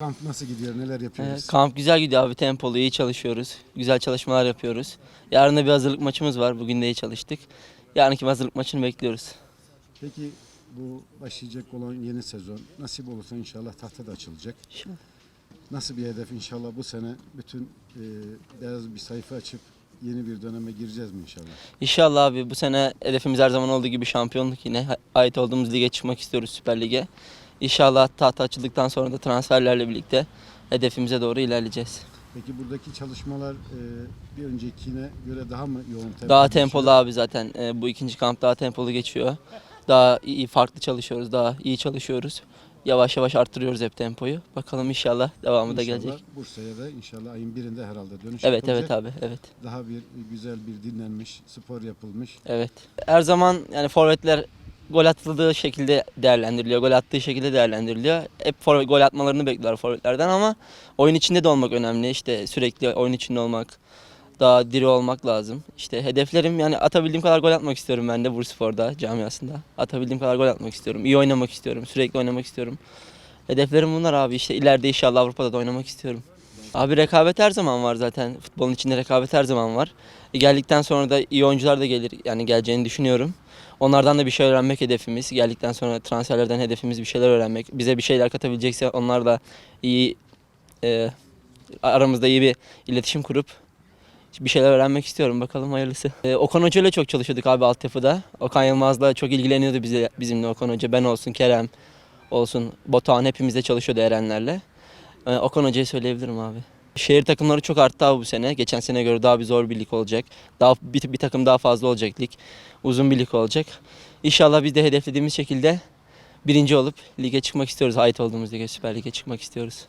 Kamp nasıl gidiyor? Neler Ee, yapıyoruz? kamp güzel gidiyor abi. Tempolu iyi çalışıyoruz. Güzel çalışmalar yapıyoruz. Yarın da bir hazırlık maçımız var. Bugün de iyi çalıştık. Yarınki hazırlık maçını bekliyoruz. Peki bu başlayacak olan yeni sezon nasip olursa inşallah tahta da açılacak. İnşallah. Nasıl bir hedef inşallah bu sene bütün e, beyaz bir sayfa açıp yeni bir döneme gireceğiz mi inşallah? İnşallah abi bu sene hedefimiz her zaman olduğu gibi şampiyonluk yine. Ait olduğumuz lige çıkmak istiyoruz Süper Lig'e. İnşallah tahta açıldıktan sonra da transferlerle birlikte hedefimize doğru ilerleyeceğiz. Peki buradaki çalışmalar e, bir öncekine göre daha mı yoğun tempo? Daha geçiyor? tempolu abi zaten. Ee, bu ikinci kamp daha tempolu geçiyor. Daha iyi, farklı çalışıyoruz, daha iyi çalışıyoruz. Yavaş yavaş arttırıyoruz hep tempoyu. Bakalım inşallah devamı da İnşallah gelecek. Bursa'ya da inşallah ayın birinde herhalde dönüş Evet yapılacak. evet abi evet. Daha bir güzel bir dinlenmiş, spor yapılmış. Evet. Her zaman yani forvetler gol atıldığı şekilde değerlendiriliyor. Gol attığı şekilde değerlendiriliyor. Hep forvet, gol atmalarını bekliyorlar forvetlerden ama oyun içinde de olmak önemli. İşte sürekli oyun içinde olmak, daha diri olmak lazım. İşte hedeflerim yani atabildiğim kadar gol atmak istiyorum ben de Bursaspor'da, camiasında. Atabildiğim kadar gol atmak istiyorum. İyi oynamak istiyorum. Sürekli oynamak istiyorum. Hedeflerim bunlar abi. İşte ileride inşallah Avrupa'da da oynamak istiyorum. Abi rekabet her zaman var zaten. Futbolun içinde rekabet her zaman var. E, Geldikten sonra da iyi oyuncular da gelir. Yani geleceğini düşünüyorum. Onlardan da bir şey öğrenmek hedefimiz. Geldikten sonra transferlerden hedefimiz bir şeyler öğrenmek. Bize bir şeyler katabilecekse onlar da iyi e, aramızda iyi bir iletişim kurup bir şeyler öğrenmek istiyorum. Bakalım hayırlısı. E, Okan Hoca ile çok çalışıyorduk abi altyapıda. Okan Yılmaz'la çok ilgileniyordu bize, bizimle Okan Hoca. Ben olsun, Kerem olsun, Batuhan hepimizle çalışıyordu Erenlerle. E, Okan Hoca'yı söyleyebilirim abi. Şehir takımları çok arttı abi bu sene. Geçen sene göre daha bir zor bir lig olacak. Daha bir, bir takım daha fazla olacak lig. Uzun bir lig olacak. İnşallah biz de hedeflediğimiz şekilde birinci olup lige çıkmak istiyoruz. Ait olduğumuz lige, Süper Lig'e çıkmak istiyoruz.